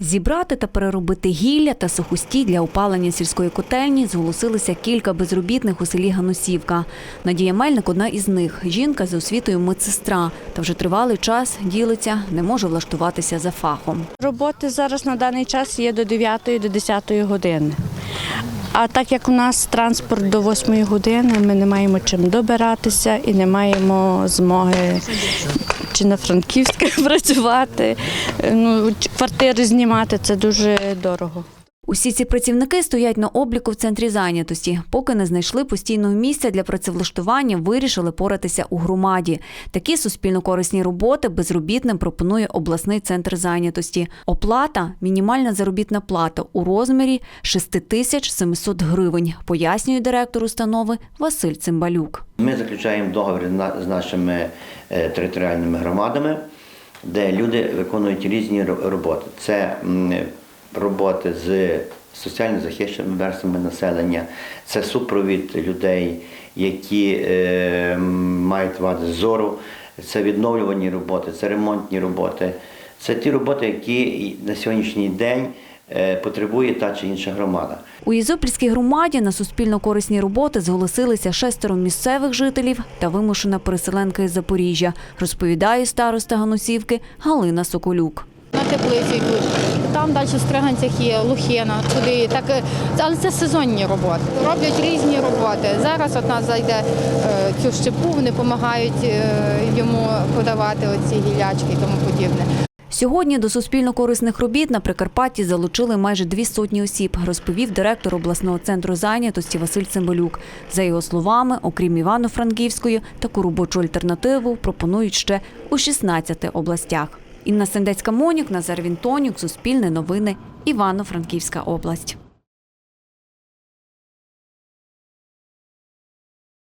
Зібрати та переробити гілля та сухості для опалення сільської котельні зголосилися кілька безробітних у селі Ганусівка. Надія Мельник одна із них. Жінка за освітою медсестра. Та вже тривалий час ділиться, не може влаштуватися за фахом. Роботи зараз на даний час є до 9 до 10 години. А так як у нас транспорт до 8 години, ми не маємо чим добиратися і не маємо змоги чи на Франківське працювати, ну, квартири знімати це дуже дорого. Усі ці працівники стоять на обліку в центрі зайнятості. Поки не знайшли постійного місця для працевлаштування, вирішили поратися у громаді. Такі суспільно-корисні роботи безробітним пропонує обласний центр зайнятості. Оплата мінімальна заробітна плата у розмірі 6700 гривень, пояснює директор установи Василь Цимбалюк. Ми заключаємо договір з нашими е, територіальними громадами, де люди виконують різні роботи. Це роботи з соціально захищеними верствами населення, це супровід людей, які е, мають вади зору, це відновлювані роботи, це ремонтні роботи. Це ті роботи, які на сьогоднішній день е, потребує та чи інша громада. У Ізопільській громаді на суспільно-корисні роботи зголосилися шестеро місцевих жителів та вимушена переселенка із Запоріжжя, розповідає староста Ганусівки Галина Соколюк. На теплицю йдуть. Там далі в Стриганцях є Лухина, туди. Так, е, але це сезонні роботи. Роблять різні роботи. Зараз от нас зайде е, цю щепу, вони допомагають е, йому подавати оці гілячки і тому подібне. Сьогодні до суспільно-корисних робіт на Прикарпатті залучили майже дві сотні осіб, розповів директор обласного центру зайнятості Василь Цимбалюк. За його словами, окрім Івано-Франківської, таку робочу альтернативу пропонують ще у 16 областях. Інна Сендецька Монік, Назар Вінтонюк, Суспільне новини, Івано-Франківська область.